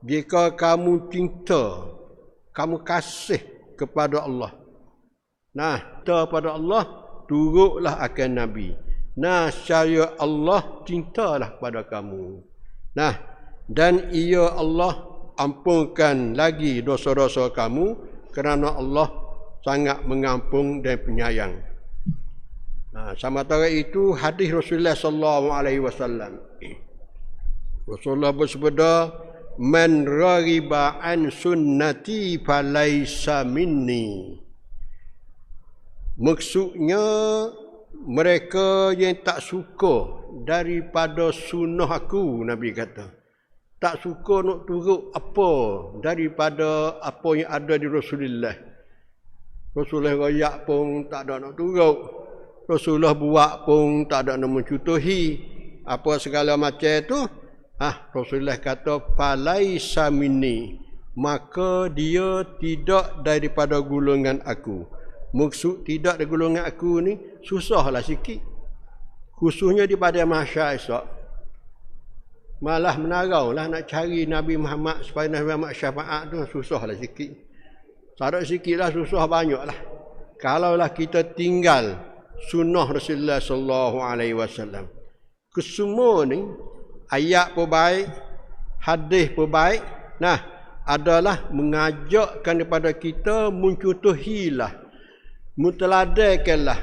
jika kamu cinta, kamu kasih kepada Allah. Nah, cinta pada Allah, turutlah akan Nabi. Nah, saya Allah cintalah pada kamu. Nah, dan ia Allah ampunkan lagi dosa-dosa kamu kerana Allah sangat mengampung dan penyayang. Nah, sama tara itu hadis Rasulullah sallallahu alaihi wasallam. Rasulullah bersabda, "Man raghiba an sunnati falaysa minni." Maksudnya mereka yang tak suka daripada sunnah aku Nabi kata tak suka nak turut apa daripada apa yang ada di Rasulullah. Rasulullah royak pun tak ada nak turut. Rasulullah buat pun tak ada nak mencutuhi. Apa segala macam tu. Ah, Rasulullah kata, Falaisa minni. Maka dia tidak daripada gulungan aku. Maksud tidak dari gulungan aku ni, susahlah sikit. Khususnya di pada masyarakat esok malah menarau lah nak cari Nabi Muhammad supaya Nabi Muhammad syafaat tu susah lah sikit. Sarat sikit lah susah banyak lah. Kalaulah kita tinggal sunnah Rasulullah sallallahu alaihi wasallam. Kesemua ni ayat pun baik, hadis pun baik. Nah, adalah mengajakkan kepada kita mencutuhilah mutladakanlah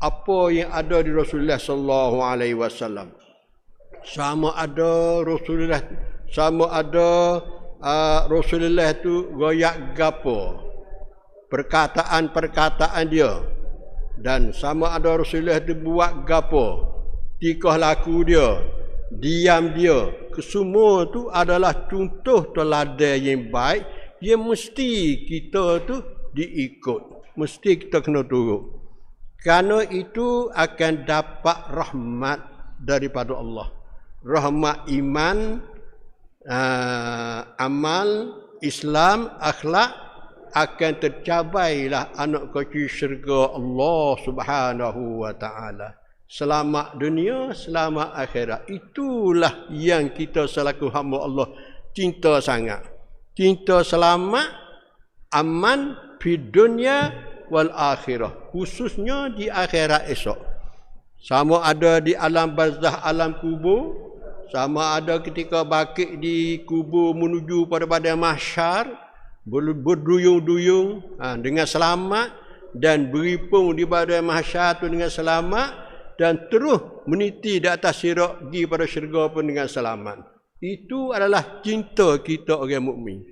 apa yang ada di Rasulullah sallallahu alaihi wasallam. Sama ada Rasulullah sama ada uh, Rasulullah tu goyak gapo perkataan-perkataan dia. Dan sama ada Rasulullah tu buat gapo tikah laku dia diam dia. Kesemua tu adalah contoh teladan yang baik. Yang mesti kita tu diikut. Mesti kita kena turut kerana itu akan dapat rahmat daripada Allah. Rahmat iman, uh, amal, Islam, akhlak akan tercapailah anak kecil syurga Allah Subhanahu wa taala. Selamat dunia, selamat akhirat. Itulah yang kita selaku hamba Allah cinta sangat. Cinta selamat, aman di dunia wal akhirah. Khususnya di akhirat esok. Sama ada di alam barzah, alam kubur, sama ada ketika bakit di kubur menuju pada pada mahsyar berduyung-duyung ha, dengan selamat dan beripung di pada mahsyar itu dengan selamat dan terus meniti di atas sirat pergi pada syurga pun dengan selamat itu adalah cinta kita orang mukmin